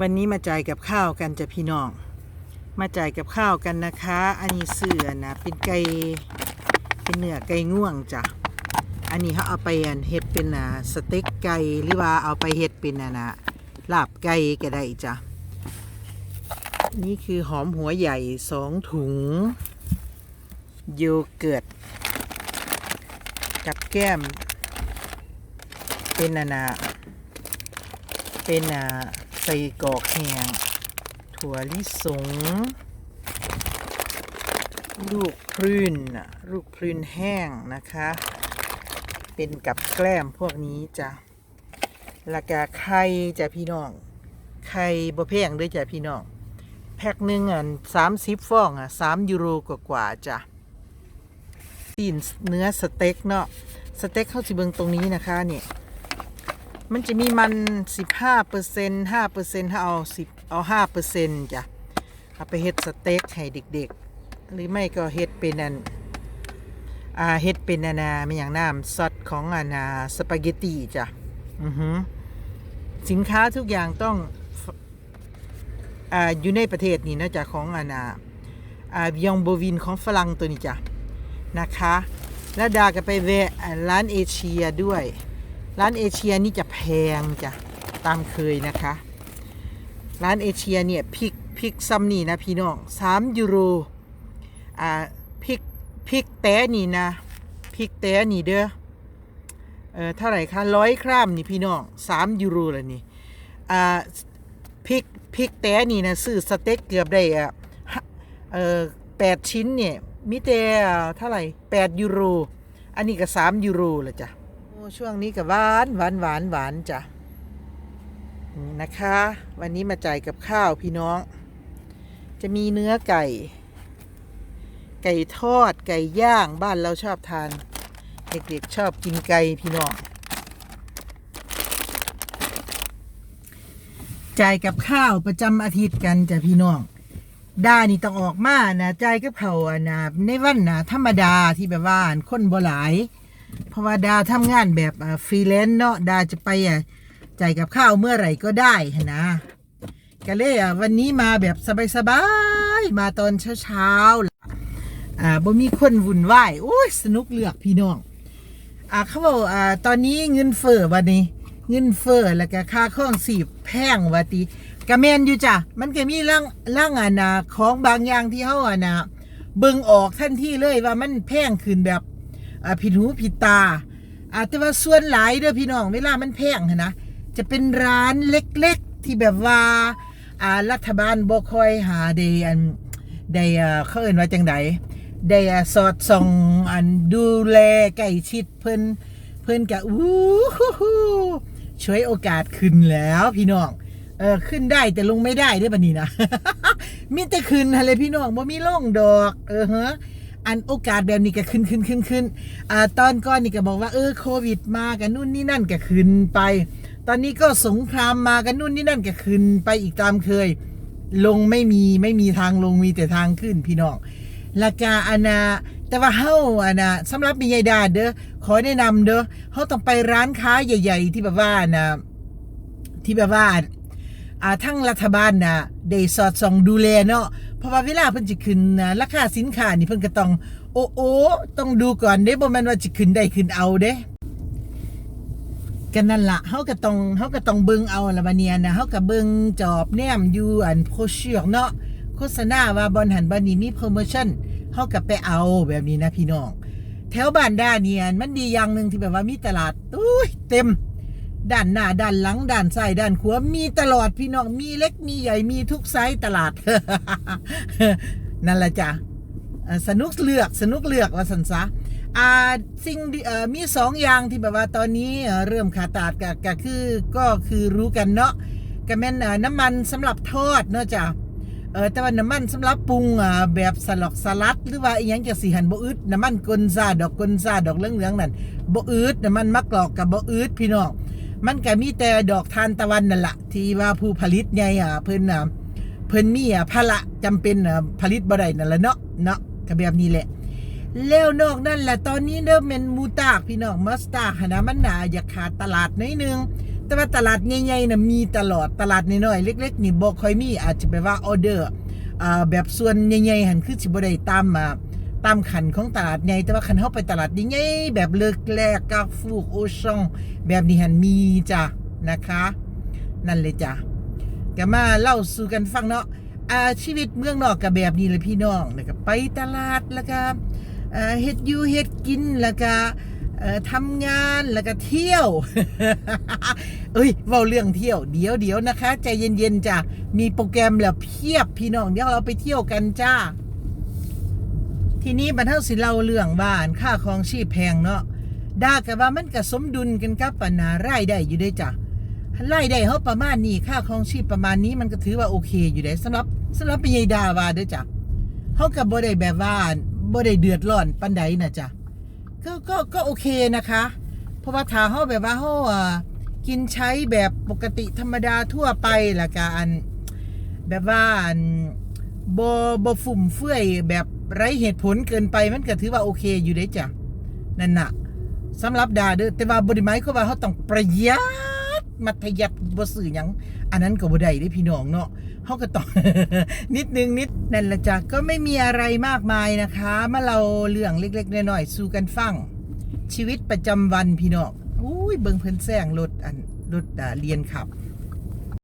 วันนี้มาจ่ายกับข้าวกันจะพี่น้อง มาจ่ายกับข้าวกันนะคะ อันนี้เสือนะเป็นไก่เป็นเนื้อไก่ง่วงจ้ะอันนี้เขาเอาไปเฮ็ดเป็นอ่าสเต็กไก่หรือว่าเอาไปเฮ็ดเป็นอะนะลาบไก่ก็ได้จ้ะนี่คือหอมหัวใหญ่สองถุง โยเกิร์ตกับแก้ม เป็นอานาเป็นอ่า ใส่กอกแห้งถั่วลิสง ลูกพรืนน่ะลูกพรืนแห้งนะคะ เป็นกับแกล้มพวกนี้จ้ะแล้วก็ไข่จ้ะพี่น้อง ไข่บ่แพงด้วยจ้ะพี่น้อง แพ็คหนึ่งอันสามสิบฟองอะสามยูโรกว่าๆจ้ะตีนเนื้อสเต็กเนาะ สเต็กเข้าสิเบิงตรงนี้นะคะเนี่ย มันจะมีมันสิบห้าเปอร์เซ็นต์ห้าเปอร์เซ็นต์ถ้าเอาสิบเอาห้าเปอร์เซ็นต์จ้ะเอาไปเฮ็ดสเต็กให้เด็กๆ หรือไม่ก็เฮ็ดเป็นอันอ่าเฮ็ดเป็นอานาไม่อย่างน้ำซอสของอานาสปาเกตตีจ้ะอือหือสินค้าทุกอย่างต้องอ่าอยู่ในประเทศนี่นะจ๊ะของอานาอ่าบยองโบวินของฝรั่งตัวนี้จ้ะนะคะ แล้วดาก็ไปแวะอ่ร้านเอเชียด้วย ร้านเอเชียนี่จะแพงจ้ะตามเคยนะคะ ร้านเอเชียเนี่ยพริกพริกซัมนี่นะพี่น้อง3ยูโรอ่าพริกพริกแต้นี่นะพริกแต้นี่เด้อเออเท่าไหร่คะร้อยกรัมนี่พี่น้อง3ยูโรเลยนี่อ่าพริกพริกแต้นี่นะซื้อสเต็กเกือบได้อะฮะเออแปดชิ้นเนี่ยมิแต่อ่าเท่าไหร่8ยูโรอันนี้ก็3ยูโรละจ้ะ ช่วงนี้ก็หวานหวานหวานหวานจ้ะนะคะ วันนี้มาจ่ายกับข้าวพี่น้อง จะมีเนื้อไก่ ไก่ทอดไก่ย่างบ้านเราชอบทาน เด็กๆชอบกินไก่พี่น้องจ่ายกับข้าวประจำอาทิตย์กันจ้ะพี่น้องด้านี่ต้องออกมานะจ่ายกับเขาอะนะในวันนะธรรมดาที่แบบว่าคนบ่หลาย เพราะว่าดาทำงานแบบฟรีแลนซ์เนาะดาจะไปอะจ่ายกับข้าวเมื่อไหร่ก็ได้นะก็เลยอะวันนี้มาแบบสบายๆมาตอนเช้าๆอ่าบ่มีคนวุ่นวายโอ้ยสนุกเลือกพี่น้องอ่าเขาบอกอ่าตอนนี้เงินเฟ้อวันนี้ เงินเฟ้อแล้วก็ค่าข้องสีบแพงวาติกระแมนอยู่จ้ะมันก็มีร่างร่างอะนะของบางอย่างที่เฮาอะนะเบิ่งออกทันทีเลยว่ามันแพงขึ้นแบบ อ่าผิดหูผิดตาอาแต่ว่าส่วนหลายเด้อพี่น้องเวลามันแพงหนนะจะเป็นร้านเล็กๆที่แบบว่าอ่ารัฐบาลบ่คอยหาได้อันได้อ่าเขาเอ่นว่าจังไดได้อ่าสอดส่องอันดูแลใกล้ชิดเพิ่นเพิ่นก็อู้หูหูช่วยโอกาสขึ้นแล้วพี่น้องเออขึ้นได้แต่ลงไม่ได้ด้อบัดนี้นะมีแต่ขึ้นอะไรพี่น้องบ่มีลงดอก เออฮะ อันโอกาสแบบนี้ก็ขึ้นขึ้นขึ้นขึ้นอ่าตอนก่อนนี่ก็บอกว่าเออโควิดมากันนู่นนี่นั่นก็ขึ้นไป ตอนนี้ก็สงครามมากันนู่นนี่นั่นก็ขึ้นไปอีกตามเคย ลงไม่มีไม่มีทางลงมีแต่ทางขึ้นพี่น้องราคาอานาแต่ว่าเฮาอานาสำหรับมียายดาเด้อขอแนะนำเด้อเฮาต้องไปร้านค้าใหญ่ ๆ ที่แบบว่านะที่แบบว่า อ่าทั้งรัฐบาลนะได้สอดส่องดูแลเนาะเพราะว่าเวลาเพิ่นจะขึ้นนะราคาสินค้านี่เพิ่นก็ต้องโอ้โอ้ต้องดูก่อนเด้บ่แม่นว่าจะขึ้นได้ขึ้นเอาเด้กันนั่นละเฮาก็ต้องเฮาก็ต้องเบิ่งเอาละบัดเนียนะเฮาก็เบิ่งจอบแนมอยู่อันโพเชียเนาะโฆษณาว่าบอนหันบันนี้มีโปรโมชั่นเฮาก็ไปเอาแบบนี้นะพี่น้อง แถวบ้านด้านเนียนมันดีอย่างหนึ่งที่แบบว่ามีตลาดอุ้ยเต็ม ด้านหน้าด้านหลังด้านซ้ายด้านขวามีตลอดพี่น้องมีเล็กมีใหญ่มีทุกไซส์ตลาด นั่นแหละจ้ะสนุกเลือกสนุกเลือกว่าสันซะอ่าสิ่งมีสองอย่างที่แบบว่าตอนนี้เริ่มขาตาดก็คือก็คือรู้กันเนาะก็แม่นน้ำมันสำหรับทอดเนาะจ้ะเออแต่ว่าน้ำมันสำหรับปรุงอ่าแบบสลอกสลัด หรือว่าอีหยังจะสีหันบ่อึดน้ำมันกลซาดอกกลซาดอกเหลืองๆนั่นบ่อึดน้ำมันมะกรอกกับบ่อึดพี่น้อง มันก็มีแต่ดอกทานตะวันนั่นแหละที่ว่าผู้ผลิตไงอะเพิ่นอะเพิ่นมีอะภาระจำเป็นอะผลิตบ่ได้นั่นแหละเนาะเนาะก็แบบนี้แหละ แล้วนอกนั่นแหละตอนนี้เริ่มเป็นมูตากพี่น้องมัสตาร์นะมันน่าอยากขาดตลาดนิดนึงแต่ว่าตลาดใหญ่ๆน่ะมีตลอดตลาดน้อยๆเล็ก ๆ นี่บ่ค่อยมีอาจจะไปว่าออเดอร์อ่าแบบส่วนใหญ่ๆหันคือสิบ่ได้ตามมา ตามขันของตลาดใหญ่แต่ว่าคันเฮาไปตลาดใหญ่ๆแบบเลิกแลกกาฟูกโอชอง แบบนี้หันมีจ้ะนะคะ นั่นเลยจ้ะก็มาเล่าสู่กันฟังเนาะอาชีวิตเมืองนอกกับแบบนี้เลยพี่น้องนะครับไปตลาดแล้วก็เอ่อเฮ็ดยูเฮ็ดกินแล้วก็ทำงานแล้วก็เที่ยว เอ้ยเว้าเรื่องเที่ยว เดี๋ยวเดี๋ยวนะคะ ใจเย็นๆจ้ะ มีโปรแกรมแล้วเพียบพี่น้อง เดี๋ยวเราไปเที่ยวกันจ้า ทีนี้บรรเทาสิเล่าเรื่องบ้านค่าครองชีพแพงเนาะด่ากันว่ามันก็สมดุลกันกับปัญหารายได้อยู่เด้จ้ะรายได้เฮาประมาณนี้ค่าครองชีพประมาณนี้มันก็ถือว่าโอเคอยู่ได้สำหรับสำหรับปีใหญ่ดาว่าเด้อจ้ะเฮาก็บ่ได้แบบว่าบ่ได้เดือดร้อนปานใดนะจ้ะก็ก็ก็โอเคนะคะ เพราะว่าถ้าเฮาแบบว่าเฮาอ่ากินใช้แบบปกติธรรมดาทั่วไปละกันแบบว่าอันบอบฟุ่มเฟื่อยแบบ ไรเหตุผลเกินไปมันก็ถือว่าโอเคอยู่ได้จ้ะนั่นน่ะสำหรับดาเด้อแต่ว่าบริไม้เขาว่าเขาต้องประหยัดมัธยัติบ่สื่อหยังอันนั้นก็บ่ได้เด้พี่น้องเนาะเขาก็ต้อง นิดนึงนิดนั่นละจ้ะก็ไม่มีอะไรมากมายนะคะมาเราเรื่องเล็ก ๆน้อยๆสู่กันฟังชีวิตประจำวันพี่น้องอุ้ยเบิ่งเพิ่นแซงรถอันรถอ่าเรียนขับ